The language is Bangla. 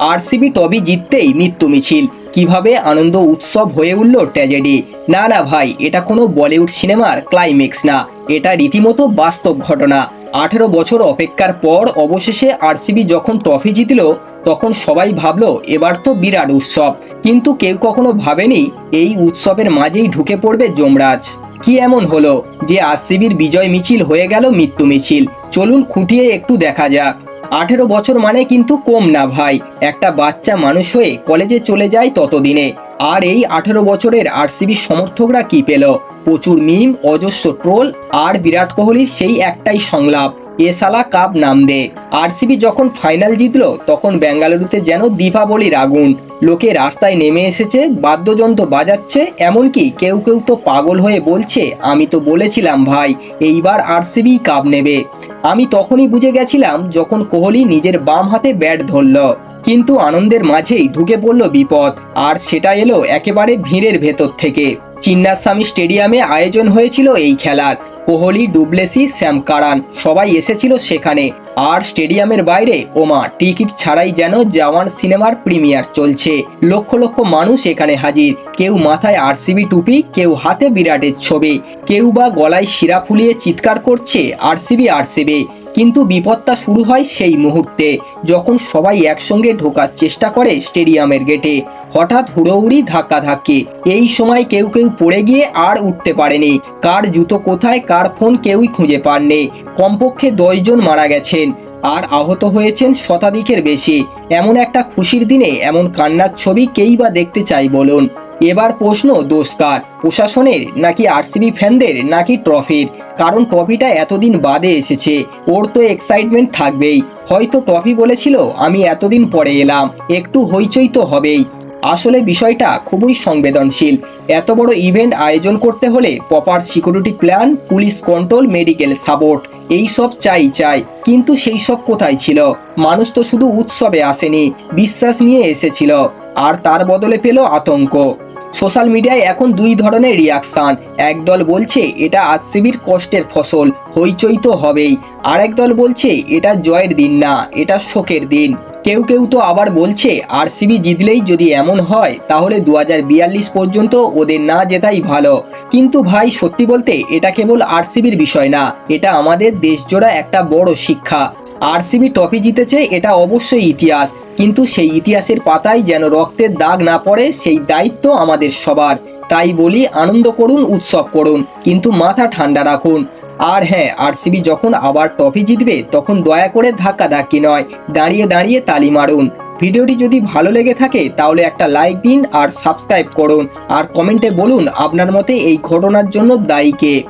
আরসিবি টবি জিততেই মৃত্যু মিছিল। কীভাবে আনন্দ উৎসব হয়ে উঠল ট্র্যাজেডি? না না ভাই, এটা কোনো বলিউড সিনেমার ক্লাইম্যাক্স না। এটা রীতিমতো বাস্তব ঘটনা। আঠেরো বছর অপেক্ষার পর অবশেষে আরসিবি যখন ট্রফি জিতল, তখন সবাই ভাবল, এবার তো বিরাট উৎসব। কিন্তু কেউ কখনো ভাবেনি, এই উৎসবের মাঝেই ঢুকে পড়বে যমরাজ। কি এমন হলো যে আরসিবির বিজয় মিছিল হয়ে গেল মৃত্যু মিছিল? চলুন খুঁটিয়ে একটু দেখা যাক। আঠেরো বছর মানে কিন্তু কম না ভাই। একটা বাচ্চা মানুষ হয়ে কলেজে চলে যায় ততদিনে। আর এই আঠেরো বছরের আরসিবি সমর্থকরা কি পেল? প্রচুর মিম, অজস্র ট্রোল, আর বিরাট কোহলির সেই একটাই সংলাপ। এসালা কাপ নাম দে। আরসিবি যখন ফাইনাল জিতলো, তখন বেঙ্গালুরুতে যেন দীপাবলির আগুন। লোকে রাস্তায় নেমে এসেছে, বাদ্যযন্ত্র বাজাচ্ছে, এমনকি কেউ কেউ তো পাগল হয়ে বলছে, আমি তো বলেছিলাম ভাই, এইবার আরসিবি কাপ নেবে। আমি তখনই বুঝে গেছিলাম, যখন কোহলি নিজের বাম হাতে ব্যাট ধরল। কিন্তু আনন্দের মাঝেই ঢুকে পড়ল বিপদ, আর সেটা এলো একেবারে ভিড়ের ভেতর থেকে। চিন্নাস্বামী স্টেডিয়ামে আয়োজন হয়েছিল এই খেলার। কোহলি, ডুবলেসি শ্যাম কারান সবাই এসেছিল সেখানে। আর স্টেডিয়ামের বাইরে ওমা টিকিট ছাড়াই যেন জওয়ান সিনেমার প্রিমিয়ার চলছে। লক্ষ লক্ষ মানুষ এখানে হাজির। কেউ মাথায় আরসিবি টুপি, কেউ হাতে বিরাটের ছবি। কেউ বা গলায় শিরা ফুলিয়ে চিৎকার করছে আরসিবি আরসিবি। কিন্তু বিপদটা শুরু হয় সেই মুহূর্তে, যখন সবাই একসঙ্গে ঢোকার চেষ্টা করে স্টেডিয়ামের গেটে। হঠাৎ হুড়োহুড়ি ধাক্কা ধাক্কি এই সময় কেউ কেউ পড়ে গিয়ে আর উঠতে পারেনি। কার জুতো কোথায়, কার ফোন কেউই খুঁজে পাননি। কমপক্ষে দশজন মারা গেছেন। আর আহত হয়েছেন শতাধিকের বেশি। এমন একটা খুশির দিনে, এমন কান্নার ছবি কেই বা দেখতে চাই বলুন। এবার প্রশ্ন দোষ প্রশাসনের নাকি আরসিবি ফ্যানদের নাকি ট্রফির? কারণ ট্রফিটা এতদিন বাদে এসেছে, ওর তো এক্সাইটমেন্ট থাকবেই। হয়তো ট্রফি বলেছিল, আমি এতদিন পরে এলাম, একটু হইচই তো হবেই। আসলে বিষয়টা খুবই সংবেদনশীল। এত বড় ইভেন্ট আয়োজন করতে হলে proper security plan police control medical support এই সব চাই চাই। কিন্তু সেই সব কোথায় ছিল? মানুষ তো শুধু উৎসবে আসেনি, বিশ্বাস নিয়ে এসেছিল। আর তার বদলে পেল আতঙ্ক। সোশ্যাল মিডিয়ায় এখন দুই ধরনের রিয়াকশান একদল বলছে, এটা আরসিবির কষ্টের ফসল, হইচই তো হবেই। আর দল বলছে, এটা জয়ের দিন না, এটা শোকের দিন। কেউ কেউ তো আবার বলছে, আরসিবি জিতলেই যদি এমন হয়, তাহলে দু হাজার বিয়াল্লিশ পর্যন্ত ওদের না জেতাই ভালো। কিন্তু ভাই, সত্যি বলতে, এটা কেবল আরসিবির বিষয় না, এটা আমাদের দেশজোড়া একটা বড় শিক্ষা। আরসিবি ট্রফি জিতেছে, এটা অবশ্যই ইতিহাস। কিন্তু সেই ইতিহাসের পাতায় যেন রক্তের দাগ না পড়ে, সেই দায়িত্ব আমাদের সবার। তাই বলি, আনন্দ করুন, উৎসব করুন, কিন্তু মাথা ঠান্ডা রাখুন। আর হ্যাঁ আরসিবি যখন আবার ট্রফি জিতবে, তখন দয়া করে ধাক্কা ধাক্কি নয়, দাঁড়িয়ে দাঁড়িয়ে তালি মারুন। ভিডিওটি যদি ভালো লেগে থাকে, তাহলে একটা লাইক দিন আর সাবস্ক্রাইব করুন। আর কমেন্টে বলুন আপনার মতে এই ঘটনার জন্য দায়ী কে।